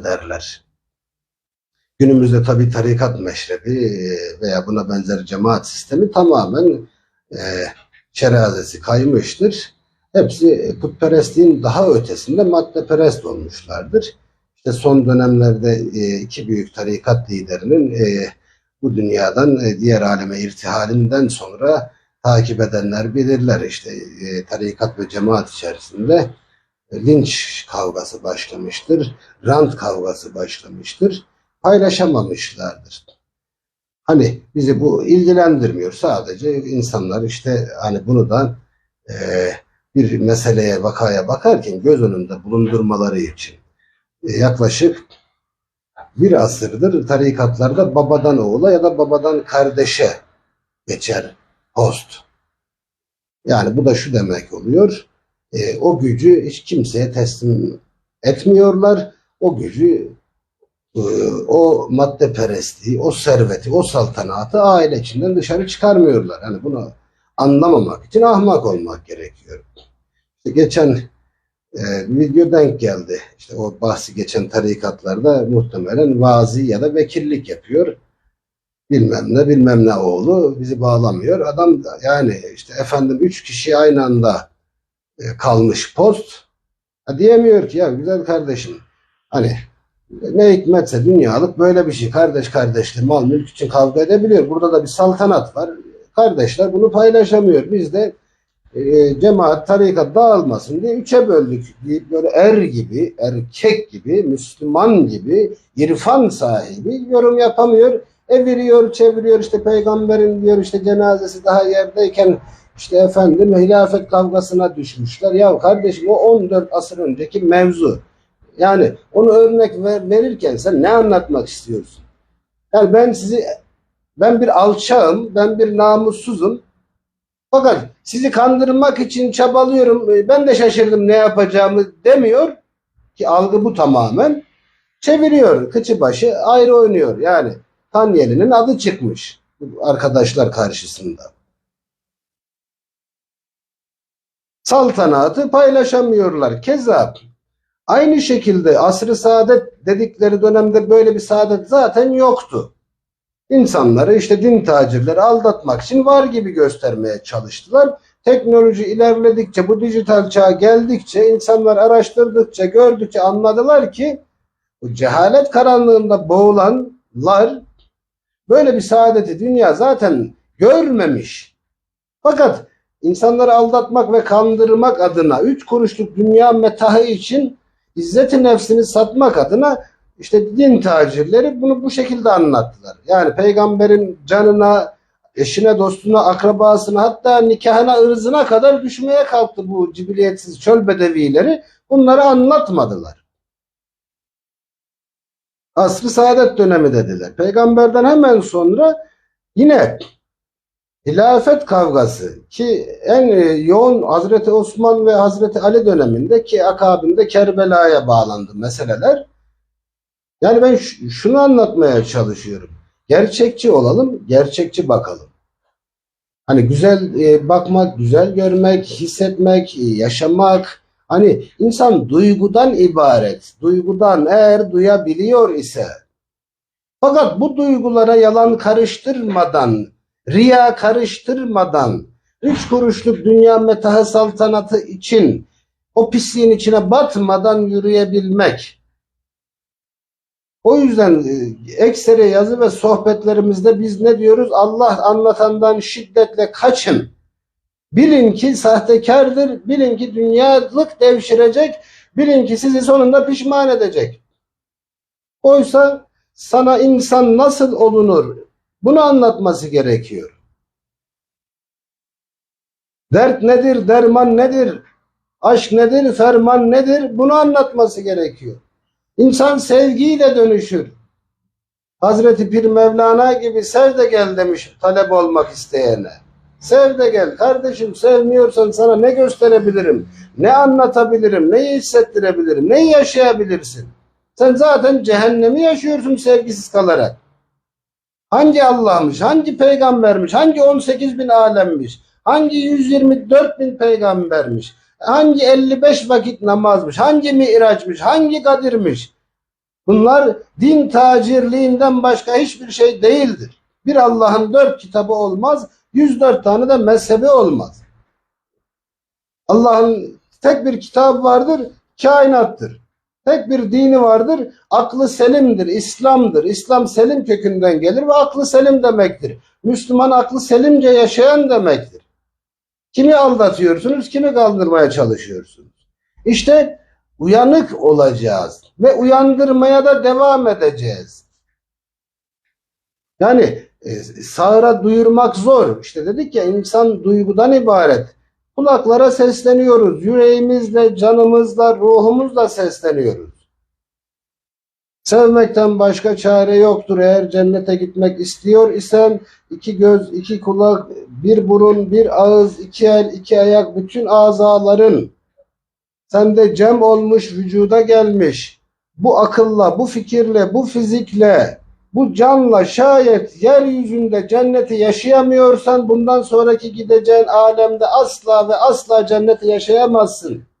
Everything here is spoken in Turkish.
ederler. Günümüzde tabi tarikat meşrebi e, veya buna benzer cemaat sistemi tamamen e, şerazesi kaymıştır. Hepsi putperestliğin daha ötesinde maddeperest olmuşlardır. İşte son dönemlerde e, iki büyük tarikat liderinin e, bu dünyadan e, diğer aleme irtihalinden sonra takip edenler bilirler. İşte e, tarikat ve cemaat içerisinde e, linç kavgası başlamıştır, rant kavgası başlamıştır. Paylaşamamışlardır. Hani bizi bu ilgilendirmiyor. Sadece insanlar işte hani bunu da e, bir meseleye, vakaya bakarken göz önünde bulundurmaları için e, yaklaşık bir asırdır tarikatlarda babadan oğula ya da babadan kardeşe geçer post. Yani bu da şu demek oluyor. E, o gücü hiç kimseye teslim etmiyorlar. O gücü e, o madde perestliği, o serveti, o saltanatı aile içinden dışarı çıkarmıyorlar. Hani bunu anlamamak için ahmak olmak gerekiyor. İşte geçen e, video denk geldi. İşte o bahsi geçen tarikatlarda muhtemelen vazi ya da vekillik yapıyor. Bilmem ne bilmem ne oğlu bizi bağlamıyor. Adam da yani işte efendim üç kişi aynı anda kalmış post. Diyemiyor ki ya güzel kardeşim hani ne hikmetse dünyalık böyle bir şey. Kardeş kardeşle mal mülk için kavga edebiliyor. Burada da bir saltanat var. Kardeşler bunu paylaşamıyor. Biz de e, cemaat, tarikat dağılmasın diye üçe böldük deyip böyle er gibi, erkek gibi, Müslüman gibi, irfan sahibi yorum yapamıyor. Eviriyor, çeviriyor işte peygamberin diyor işte cenazesi daha yerdeyken işte efendim hilafet kavgasına düşmüşler. Ya kardeşim o 14 asır önceki mevzu. Yani onu örnek ver, verirken sen ne anlatmak istiyorsun? Yani ben sizi ben bir alçağım, ben bir namussuzum. Fakat sizi kandırmak için çabalıyorum. e, Ben de şaşırdım ne yapacağımı demiyor ki algı bu tamamen. Çeviriyor. Kıçı başı ayrı oynuyor. Yani Tanyeli'nin adı çıkmış arkadaşlar karşısında. Saltanatı paylaşamıyorlar. Keza aynı şekilde asr-ı saadet dedikleri dönemde böyle bir saadet zaten yoktu. İnsanları işte din tacirleri aldatmak için var gibi göstermeye çalıştılar. Teknoloji ilerledikçe, bu dijital çağ geldikçe, insanlar araştırdıkça, gördükçe anladılar ki bu cehalet karanlığında boğulanlar böyle bir saadeti dünya zaten görmemiş. Fakat insanları aldatmak ve kandırmak adına üç kuruşluk dünya metahı için izzeti nefsini satmak adına işte din tacirleri bunu bu şekilde anlattılar. Yani peygamberin canına, eşine, dostuna, akrabasına hatta nikahına, ırzına kadar düşmeye kalktı bu cibiliyetsiz çöl bedevileri. Bunları anlatmadılar. Asr-ı saadet dönemi dediler. Peygamberden hemen sonra yine hilafet kavgası ki en e, yoğun Hazreti Osman ve Hazreti Ali döneminde ki akabinde Kerbela'ya bağlandı meseleler. Yani ben şunu anlatmaya çalışıyorum. Gerçekçi olalım, gerçekçi bakalım. Hani güzel e, bakmak, güzel görmek, hissetmek, e, yaşamak. Hani insan duygudan ibaret. Duygudan eğer duyabiliyor ise. Fakat bu duygulara yalan karıştırmadan, riya karıştırmadan, üç kuruşluk dünya metahı saltanatı için o pisliğin içine batmadan yürüyebilmek. O yüzden e, ekseri yazı ve sohbetlerimizde biz ne diyoruz? Allah anlatandan şiddetle kaçın. Bilin ki sahtekardır, bilin ki dünyalık devşirecek, bilin ki sizi sonunda pişman edecek. Oysa sana insan nasıl olunur? Bunu anlatması gerekiyor. Dert nedir, derman nedir, aşk nedir, ferman nedir? Bunu anlatması gerekiyor. İnsan sevgiyle dönüşür. Hazreti Pir Mevlana gibi sev de gel demiş talep olmak isteyene. Sev de gel. Kardeşim sevmiyorsan sana ne gösterebilirim? Ne anlatabilirim? Neyi hissettirebilirim? Neyi yaşayabilirsin? Sen zaten cehennemi yaşıyorsun sevgisiz kalarak. Hangi Allah'mış? Hangi peygambermiş? Hangi 18 bin alemmiş? Hangi 124 bin peygambermiş? Hangi 55 vakit namazmış? Hangi miraçmış? Hangi kadirmiş? Bunlar din tacirliğinden başka hiçbir şey değildir. Bir Allah'ın dört kitabı olmaz, 104 tane de mezhebi olmaz. Allah'ın tek bir kitabı vardır, kainattır. Tek bir dini vardır, aklı selimdir, İslam'dır. İslam selim kökünden gelir ve aklı selim demektir. Müslüman aklı selimce yaşayan demektir. Kimi aldatıyorsunuz, kimi kaldırmaya çalışıyorsunuz. İşte uyanık olacağız ve uyandırmaya da devam edeceğiz. Yani e, sağıra duyurmak zor. İşte dedik ya insan duygudan ibaret. Kulaklara sesleniyoruz. Yüreğimizle, canımızla, ruhumuzla sesleniyoruz. Sevmekten başka çare yoktur. Eğer cennete gitmek istiyor isen iki göz, iki kulak, bir burun, bir ağız, iki el, iki ayak, bütün azaların sende cem olmuş, vücuda gelmiş. Bu akılla, bu fikirle, bu fizikle, bu canla şayet yeryüzünde cenneti yaşayamıyorsan bundan sonraki gideceğin alemde asla ve asla cenneti yaşayamazsın.